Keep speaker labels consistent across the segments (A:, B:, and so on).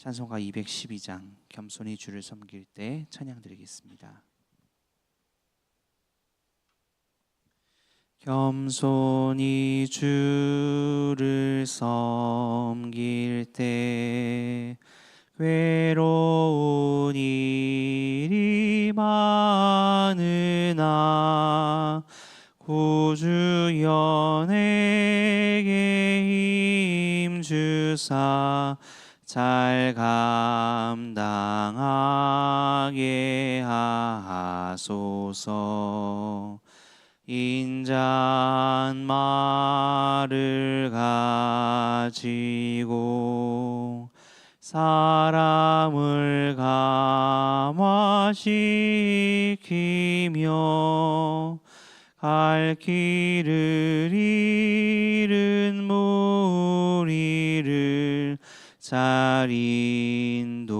A: 찬송가 212장 겸손히 주를 섬길 때 찬양 드리겠습니다. 겸손히 주를 섬길 때 괴로운 일이 많으나 구주 연에게 힘 주사 잘 감당하게 하소서. 인자한 말을 가지고 사람을 감화시키며 갈 길을 잃은 무리를 잘 인도하게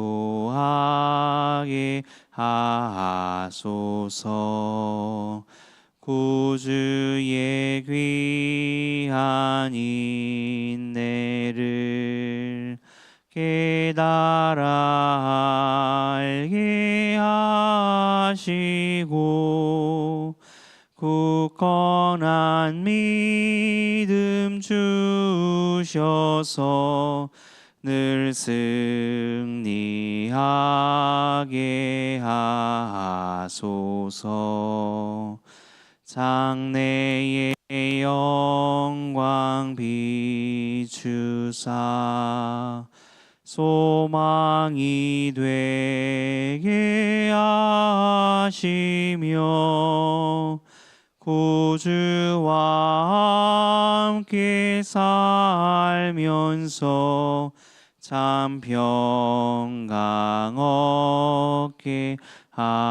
A: 하소서. 구주의 귀한 인내를 깨달아 알게 하시고 굳건한 믿음 주셔서 늘 승리하게 하소서. 장래의 영광 비추사. 소망이 되게 하시며 구주와 함께 살면서 참 평강 얻게 하소서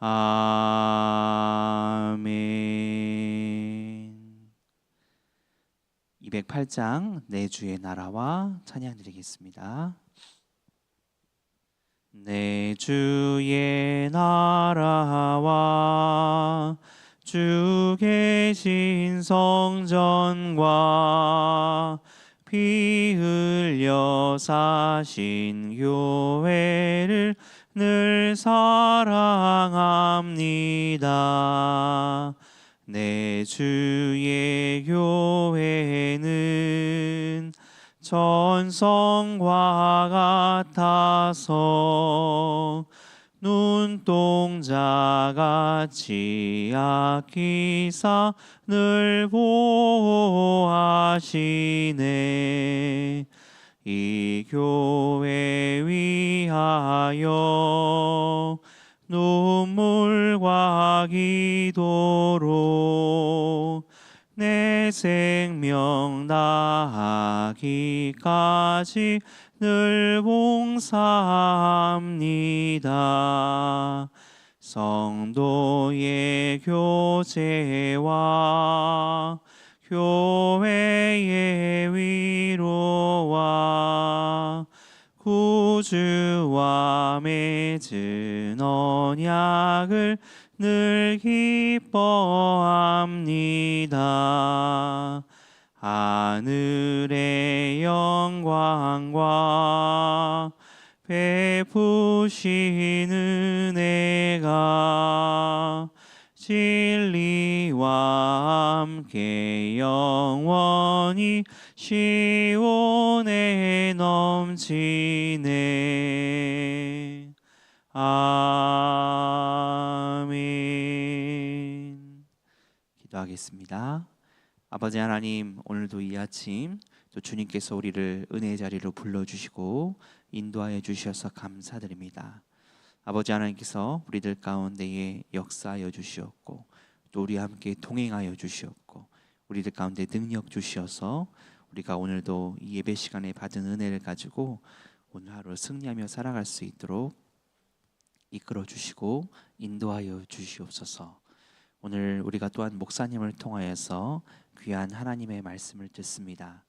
A: 아멘 208장 내 주의 나라와 찬양 드리겠습니다. 내 주의 나라와 주 계신 성전과 피 흘려 사신 교회를 늘 사랑합니다. 내 주의 교회는 전성과 같아서 눈동자 같이 아끼사 늘 보호하시네. 이 교회 위하여 눈물과 기도로 내 생명 다하기까지 늘 봉사합니다. 성도의 교제와 교회의 위로와 구주와 맺은 언약을 늘 기뻐합니다. 하늘의 영광과 베푸신 은혜가 진리와 함께 영원히 시온에 넘치네. 아멘. 기도하겠습니다 아버지 하나님 오늘도 이 아침 또 주님께서 우리를 은혜의 자리로 불러주시고 인도하여 주셔서 감사드립니다 아버지 하나님께서 우리들 가운데에 역사하여 주시었고 또 우리와 함께 동행하여 주시었고 우리들 가운데 능력 주시어서 우리가 오늘도 이 예배 시간에 받은 은혜를 가지고 오늘 하루 승리하며 살아갈 수 있도록 이끌어 주시고 인도하여 주시옵소서. 오늘 우리가 또한 목사님을 통하여서 귀한 하나님의 말씀을 듣습니다.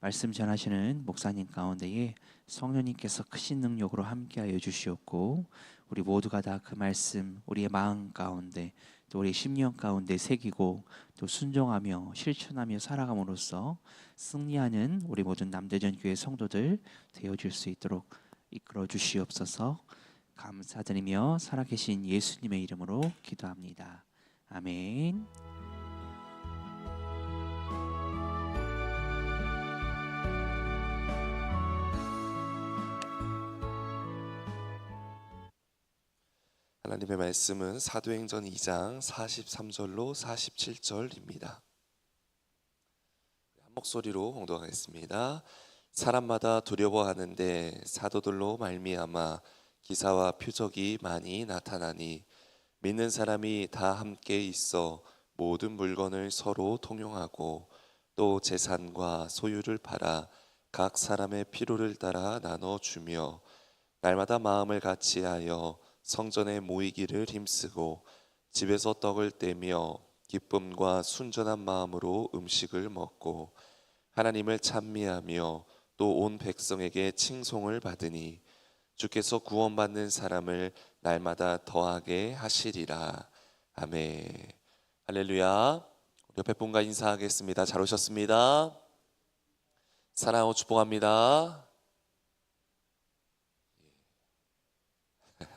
A: 말씀 전하시는 목사님 가운데에 성령님께서 크신 능력으로 함께하여 주시옵고 우리 모두가 다 그 말씀 우리의 마음 가운데 또 우리 심령 가운데 새기고 또 순종하며 실천하며 살아감으로써 승리하는 우리 모든 남대전 교회 성도들 되어질 수 있도록 이끌어 주시옵소서. 감사드리며 살아계신 예수님의 이름으로 기도합니다. 아멘.
B: 하나님의 말씀은 사도행전 2장 43절로 47절입니다. 한 목소리로 봉독하겠습니다. 사람마다 두려워하는데 사도들로 말미암아 기사와 표적이 많이 나타나니 믿는 사람이 다 함께 있어 모든 물건을 서로 통용하고 또 재산과 소유를 팔아 각 사람의 필요를 따라 나눠 주며 날마다 마음을 같이하여 성전에 모이기를 힘쓰고 집에서 떡을 떼며 기쁨과 순전한 마음으로 음식을 먹고 하나님을 찬미하며 또 온 백성에게 칭송을 받으니 주께서 구원받는 사람을 날마다 더하게 하시리라. 아멘. 할렐루야. 옆에 분과 인사하겠습니다. 잘 오셨습니다. 사랑하고 축복합니다.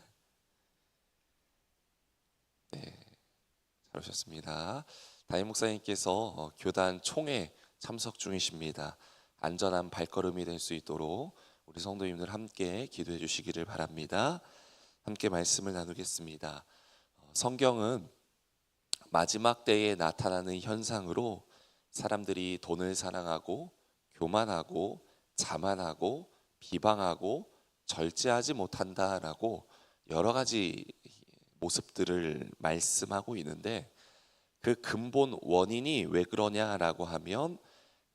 B: 잘 오셨습니다. 담임 목사님께서 어, 교단 총회 참석 중이십니다. 안전한 발걸음이 될 수 있도록 우리 성도님들 함께 기도해 주시기를 바랍니다. 함께 말씀을 나누겠습니다. 어, 성경은 마지막 때에 나타나는 현상으로 사람들이 돈을 사랑하고 교만하고 자만하고 비방하고 절제하지 못한다라고 여러 가지 모습들을 말씀하고 있는데 그 근본 원인이 왜 그러냐라고 하면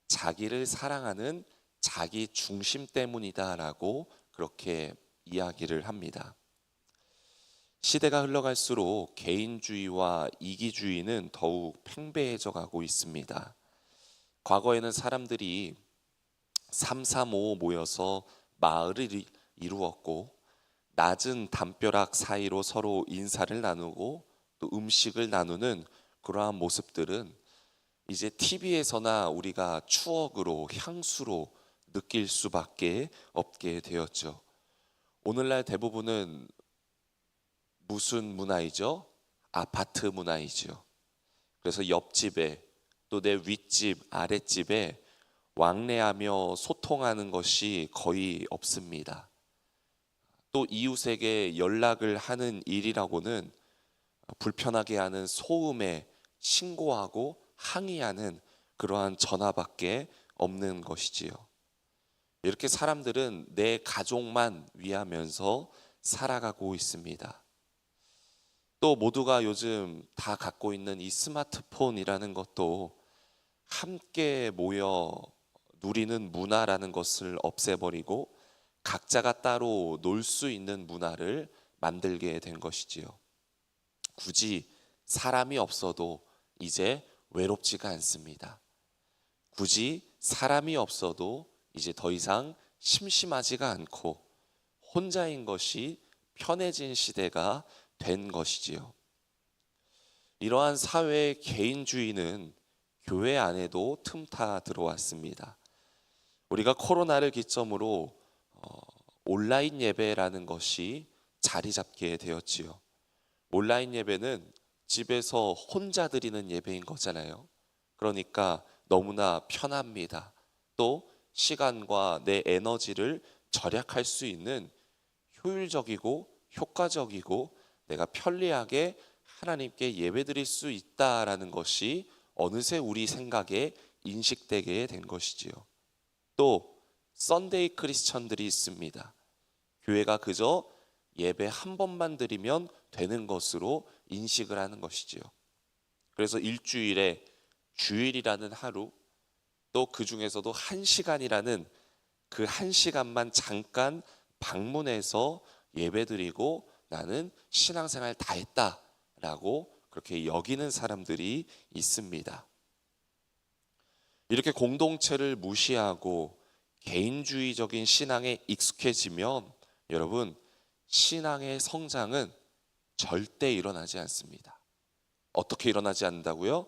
B: 자기를 사랑하는 자기 중심 때문이다라고 그렇게 이야기를 합니다. 시대가 흘러갈수록 개인주의와 이기주의는 더욱 팽배해져 가고 있습니다. 과거에는 사람들이 3, 3, 5 모여서 마을을 이- 이루었고 낮은 담벼락 사이로 서로 인사를 나누고 또 음식을 나누는 그러한 모습들은 이제 TV에서나 우리가 추억으로 향수로 느낄 수밖에 없게 되었죠. 오늘날 대부분은 무슨 문화이죠? 아파트 문화이죠. 그래서 옆집에 또 내 윗집, 아랫집에 왕래하며 소통하는 것이 거의 없습니다. 또 이웃에게 연락을 하는 일이라고는 불편하게 하는 소음에 신고하고 항의하는 그러한 전화밖에 없는 것이지요. 이렇게 사람들은 내 가족만 위하면서 살아가고 있습니다. 또 모두가 요즘 다 갖고 있는 이 스마트폰이라는 것도 함께 모여 누리는 문화라는 것을 없애버리고 각자가 따로 놀 수 있는 문화를 만들게 된 것이지요. 굳이 사람이 없어도 이제 외롭지가 않습니다. 굳이 사람이 없어도 이제 더 이상 심심하지가 않고 혼자인 것이 편해진 시대가 된 것이지요. 이러한 사회의 개인주의는 교회 안에도 틈타 들어왔습니다. 우리가 코로나를 기점으로 어, 온라인 예배라는 것이 자리 잡게 되었지요. 온라인 예배는 집에서 혼자 드리는 예배인 거잖아요. 그러니까 너무나 편합니다. 또 시간과 내 에너지를 절약할 수 있는 효율적이고 효과적이고 내가 편리하게 하나님께 예배드릴 수 있다라는 것이 어느새 우리 생각에 인식되게 된 것이지요. 또 썬데이 크리스천들이 있습니다. 교회가 그저 예배 한 번만 드리면 되는 것으로 인식을 하는 것이지요. 그래서 일주일에 주일이라는 하루 또 그 중에서도 한 시간이라는 그 한 시간만 잠깐 방문해서 예배드리고 나는 신앙생활 다 했다라고 그렇게 여기는 사람들이 있습니다. 이렇게 공동체를 무시하고 개인주의적인 신앙에 익숙해지면 여러분 신앙의 성장은 절대 일어나지 않습니다. 어떻게 일어나지 않는다고요?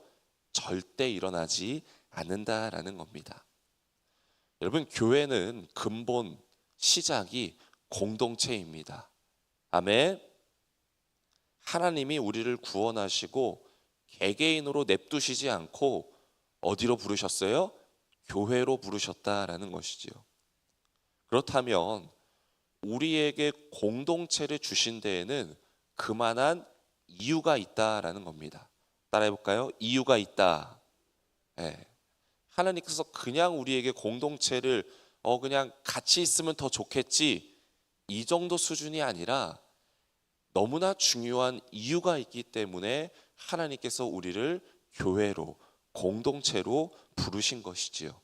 B: 절대 일어나지 않는다라는 겁니다. 여러분 교회는 근본 시작이 공동체입니다. 아멘. 하나님이 우리를 구원하시고 개개인으로 냅두시지 않고 어디로 부르셨어요? 교회로 부르셨다라는 것이지요. 그렇다면 우리에게 공동체를 주신 데에는 그만한 이유가 있다라는 겁니다. 따라해 볼까요? 이유가 있다. 예. 하나님께서 그냥 우리에게 공동체를 어 그냥 같이 있으면 더 좋겠지 이 정도 수준이 아니라 너무나 중요한 이유가 있기 때문에 하나님께서 우리를 교회로 공동체로 부르신 것이지요.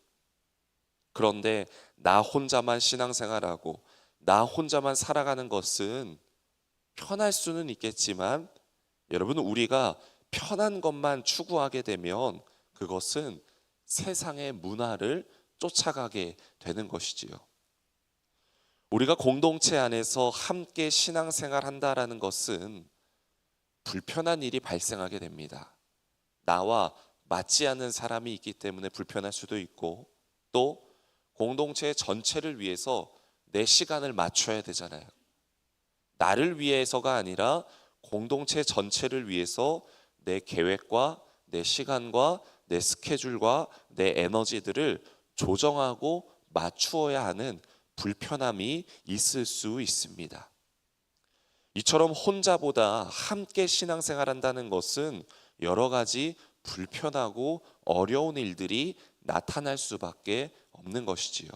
B: 그런데 나 혼자만 신앙생활하고 나 혼자만 살아가는 것은 편할 수는 있겠지만 여러분 우리가 편한 것만 추구하게 되면 그것은 세상의 문화를 쫓아가게 되는 것이지요. 우리가 공동체 안에서 함께 신앙생활 한다라는 것은 불편한 일이 발생하게 됩니다. 나와 맞지 않는 사람이 있기 때문에 불편할 수도 있고 또 공동체 전체를 위해서 내 시간을 맞춰야 되잖아요. 나를 위해서가 아니라 공동체 전체를 위해서 내 계획과 내 시간과 내 스케줄과 내 에너지들을 조정하고 맞추어야 하는 불편함이 있을 수 있습니다. 이처럼 혼자보다 함께 신앙생활 한다는 것은 여러 가지 불편하고 어려운 일들이 나타날 수밖에 없는 것이지요.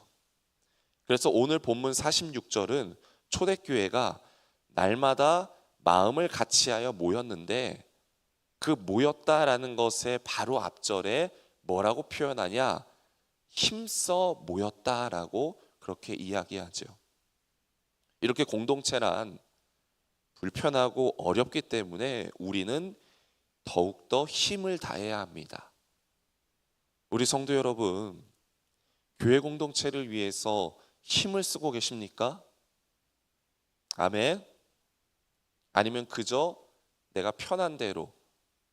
B: 그래서 오늘 본문 46절은 초대교회가 날마다 마음을 같이하여 모였는데 그 모였다라는 것의 바로 앞절에 뭐라고 표현하냐? 힘써 모였다라고 그렇게 이야기하죠. 이렇게 공동체란 불편하고 어렵기 때문에 우리는 더욱더 힘을 다해야 합니다. 우리 성도 여러분, 교회 공동체를 위해서 힘을 쓰고 계십니까? 아멘. 아니면 그저 내가 편한 대로,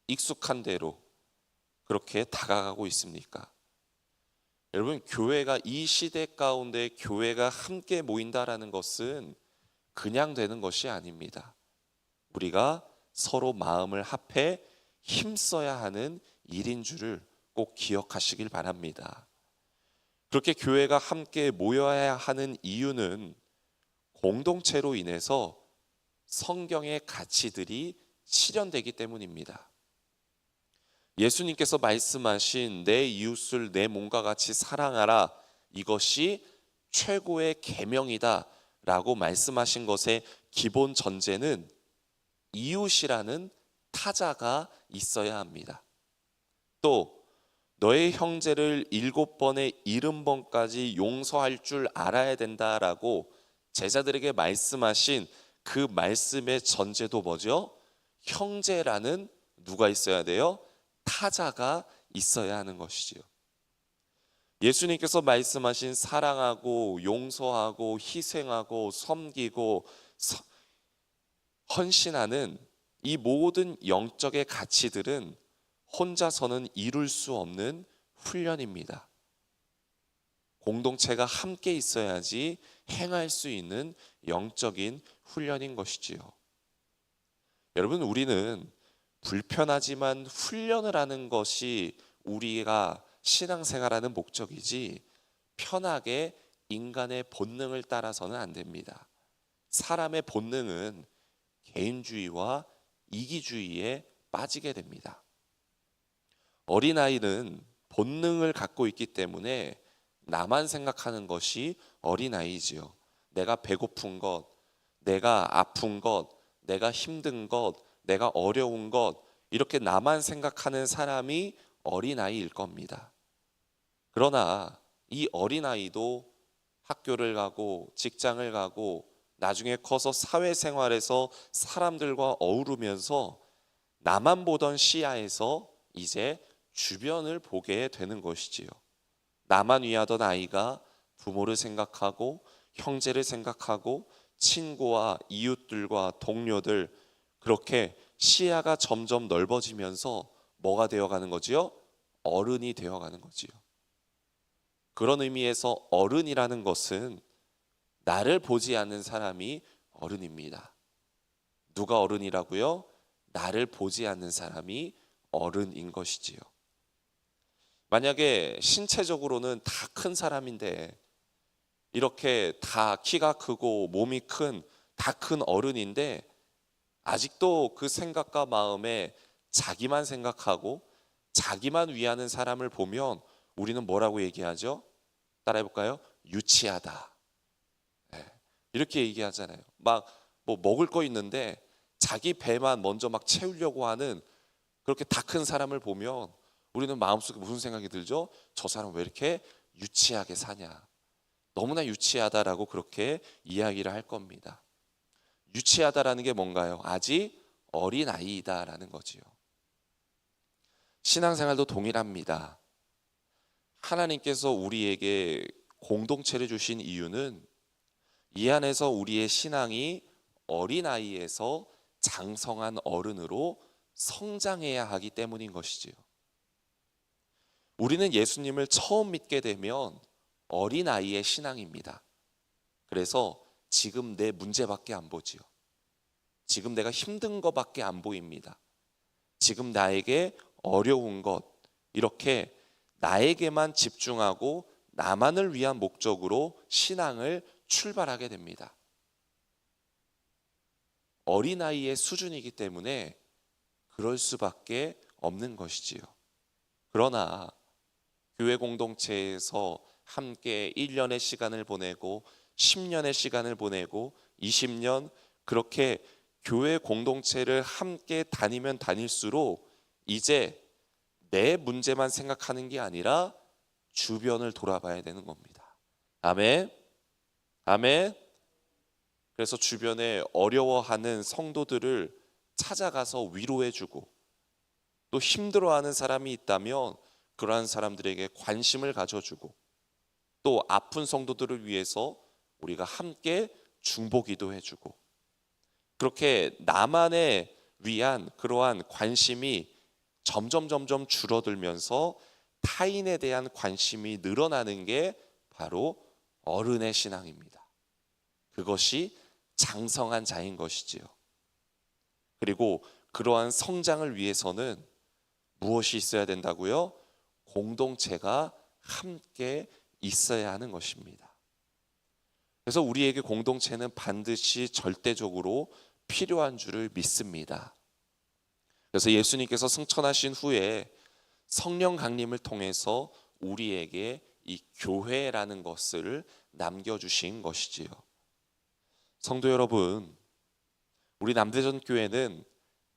B: 익숙한 대로 그렇게 다가가고 있습니까? 여러분, 교회가 이 시대 가운데 교회가 함께 모인다라는 것은 그냥 되는 것이 아닙니다. 우리가 서로 마음을 합해 힘써야 하는 일인 줄을 꼭 기억하시길 바랍니다. 그렇게 교회가 함께 모여야 하는 이유는 공동체로 인해서 성경의 가치들이 실현되기 때문입니다. 예수님께서 말씀하신 내 이웃을 내 몸과 같이 사랑하라 이것이 최고의 계명이다라고 말씀하신 것의 기본 전제는 이웃이라는 타자가 있어야 합니다. 또 너의 형제를 일곱 번에 일흔 번까지 용서할 줄 알아야 된다라고 제자들에게 말씀하신 그 말씀의 전제도 뭐죠? 형제라는 누가 있어야 돼요? 타자가 있어야 하는 것이지요. 예수님께서 말씀하신 사랑하고 용서하고 희생하고 섬기고 서- 헌신하는 이 모든 영적의 가치들은 혼자서는 이룰 수 없는 훈련입니다. 공동체가 함께 있어야지 행할 수 있는 영적인 훈련인 것이지요. 여러분, 우리는 불편하지만 훈련을 하는 것이 우리가 신앙생활하는 목적이지 편하게 인간의 본능을 따라서는 안 됩니다. 사람의 본능은 개인주의와 이기주의에 빠지게 됩니다. 어린아이는 본능을 갖고 있기 때문에 나만 생각하는 것이 어린아이지요. 내가 배고픈 것, 내가 아픈 것, 내가 힘든 것, 내가 어려운 것, 이렇게 나만 생각하는 사람이 어린아이일 겁니다. 그러나 이 어린아이도 학교를 가고 직장을 가고 나중에 커서 사회생활에서 사람들과 어우르면서 나만 보던 시야에서 이제 주변을 보게 되는 것이지요. 나만 위하던 아이가 부모를 생각하고 형제를 생각하고 친구와 이웃들과 동료들 그렇게 시야가 점점 넓어지면서 뭐가 되어가는 거지요? 어른이 되어가는 거지요. 그런 의미에서 어른이라는 것은 나를 보지 않는 사람이 어른입니다. 누가 어른이라고요? 나를 보지 않는 사람이 어른인 것이지요. 만약에 신체적으로는 다 큰 사람인데 이렇게 다 키가 크고 몸이 큰 다 큰 어른인데 아직도 그 생각과 마음에 자기만 생각하고 자기만 위하는 사람을 보면 우리는 뭐라고 얘기하죠? 따라해 볼까요? 유치하다. 네, 이렇게 얘기하잖아요. 막 뭐 먹을 거 있는데 자기 배만 먼저 막 채우려고 하는 그렇게 다 큰 사람을 보면 우리는 마음속에 무슨 생각이 들죠? 저 사람 왜 이렇게 유치하게 사냐? 너무나 유치하다라고 그렇게 이야기를 할 겁니다. 유치하다라는 게 뭔가요? 아직 어린 아이다라는 거지요. 신앙생활도 동일합니다. 하나님께서 우리에게 공동체를 주신 이유는 이 안에서 우리의 신앙이 어린 아이에서 장성한 어른으로 성장해야 하기 때문인 것이지요. 우리는 예수님을 처음 믿게 되면 어린 아이의 신앙입니다. 그래서 지금 내 문제밖에 안 보지요. 지금 내가 힘든 것밖에 안 보입니다. 지금 나에게 어려운 것 이렇게 나에게만 집중하고 나만을 위한 목적으로 신앙을 출발하게 됩니다. 어린아이의 수준이기 때문에 그럴 수밖에 없는 것이지요. 그러나 교회 공동체에서 함께 1년의 시간을 보내고 10년의 시간을 보내고 20년 그렇게 교회 공동체를 함께 다니면 다닐수록 이제 내 문제만 생각하는 게 아니라 주변을 돌아봐야 되는 겁니다. 아멘. 아멘. 그래서 주변에 어려워하는 성도들을 찾아가서 위로해주고 또 힘들어하는 사람이 있다면 그러한 사람들에게 관심을 가져주고 또 아픈 성도들을 위해서 우리가 함께 중보기도 해주고 그렇게 나만의 위한 그러한 관심이 점점 점점 줄어들면서 타인에 대한 관심이 늘어나는 게 바로 어른의 신앙입니다. 그것이 장성한 자인 것이지요. 그리고 그러한 성장을 위해서는 무엇이 있어야 된다고요? 공동체가 함께 있어야 하는 것입니다. 그래서 우리에게 공동체는 반드시 절대적으로 필요한 줄을 믿습니다. 그래서 예수님께서 승천하신 후에 성령 강림을 통해서 우리에게 이 교회라는 것을 남겨주신 것이지요. 성도 여러분, 우리 남대전 교회는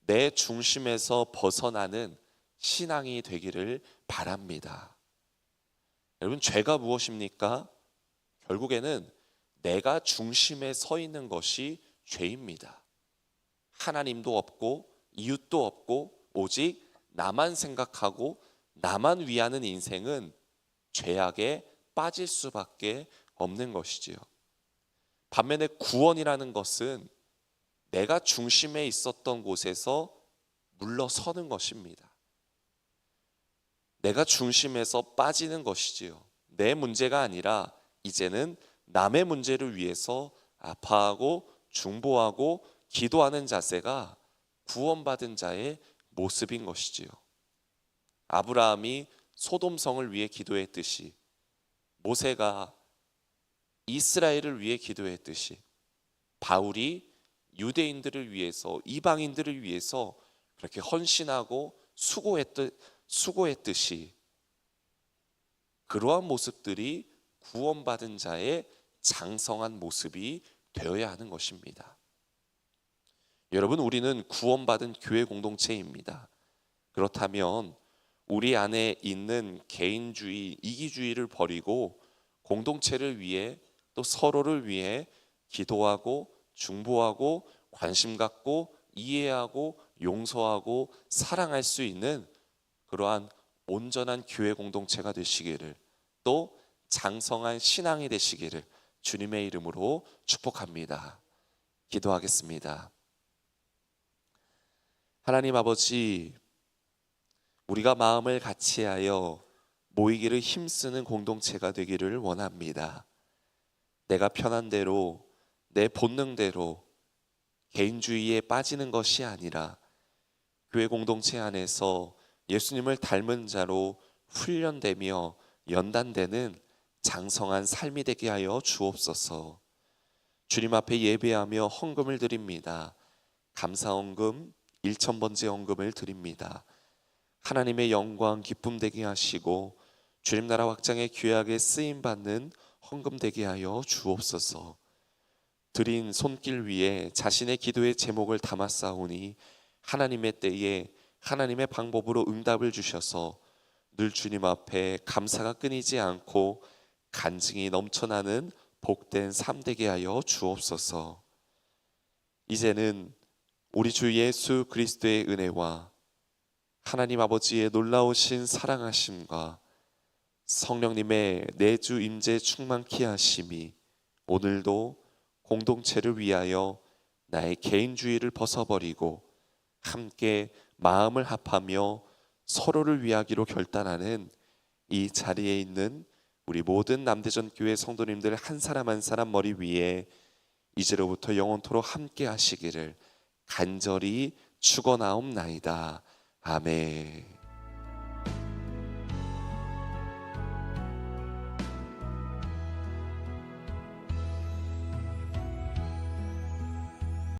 B: 내 중심에서 벗어나는 신앙이 되기를 바랍니다. 여러분, 죄가 무엇입니까? 결국에는 내가 중심에 서 있는 것이 죄입니다. 하나님도 없고 이웃도 없고 오직 나만 생각하고 나만 위하는 인생은 죄악에 빠질 수밖에 없는 것이지요. 반면에 구원이라는 것은 내가 중심에 있었던 곳에서 물러서는 것입니다. 내가 중심에서 빠지는 것이지요. 내 문제가 아니라 이제는 남의 문제를 위해서 아파하고 중보하고 기도하는 자세가 구원받은 자의 모습인 것이지요. 아브라함이 소돔성을 위해 기도했듯이 모세가 이스라엘을 위해 기도했듯이 바울이 유대인들을 위해서 이방인들을 위해서 그렇게 헌신하고 수고했듯 수고했듯이 그러한 모습들이 구원받은 자의 장성한 모습이 되어야 하는 것입니다. 여러분 우리는 구원받은 교회 공동체입니다. 그렇다면 우리 안에 있는 개인주의, 이기주의를 버리고 공동체를 위해 또 서로를 위해 기도하고 중보하고 관심 갖고 이해하고 용서하고 사랑할 수 있는 그러한 온전한 교회 공동체가 되시기를 또 장성한 신앙이 되시기를 주님의 이름으로 축복합니다. 기도하겠습니다. 하나님 아버지, 우리가 마음을 같이하여 모이기를 힘쓰는 공동체가 되기를 원합니다. 내가 편한 대로 내 본능대로 개인주의에 빠지는 것이 아니라 교회 공동체 안에서 예수님을 닮은 자로 훈련되며 연단되는 장성한 삶이 되게 하여 주옵소서. 주님 앞에 예배하며 헌금을 드립니다. 감사 헌금 1천 번째 헌금을 드립니다. 하나님의 영광 기쁨 되게 하시고 주님 나라 확장에 귀하게 쓰임 받는 헌금 되게 하여 주옵소서. 드린 손길 위에 자신의 기도의 제목을 담았사오니 하나님의 때에 하나님의 방법으로 응답을 주셔서 늘 주님 앞에 감사가 끊이지 않고 간증이 넘쳐나는 복된 삶 되게 하여 주옵소서. 이제는 우리 주 예수 그리스도의 은혜와 하나님 아버지의 놀라우신 사랑하심과 성령님의 내주 임재 충만케 하심이 오늘도 공동체를 위하여 나의 개인주의를 벗어버리고 함께 마음을 합하며 서로를 위하기로 결단하는 이 자리에 있는 우리 모든 남대전 교회 성도님들 한 사람 한 사람 머리 위에 이제로부터 영원토록 함께 하시기를 간절히 축원하옵나이다. 아멘.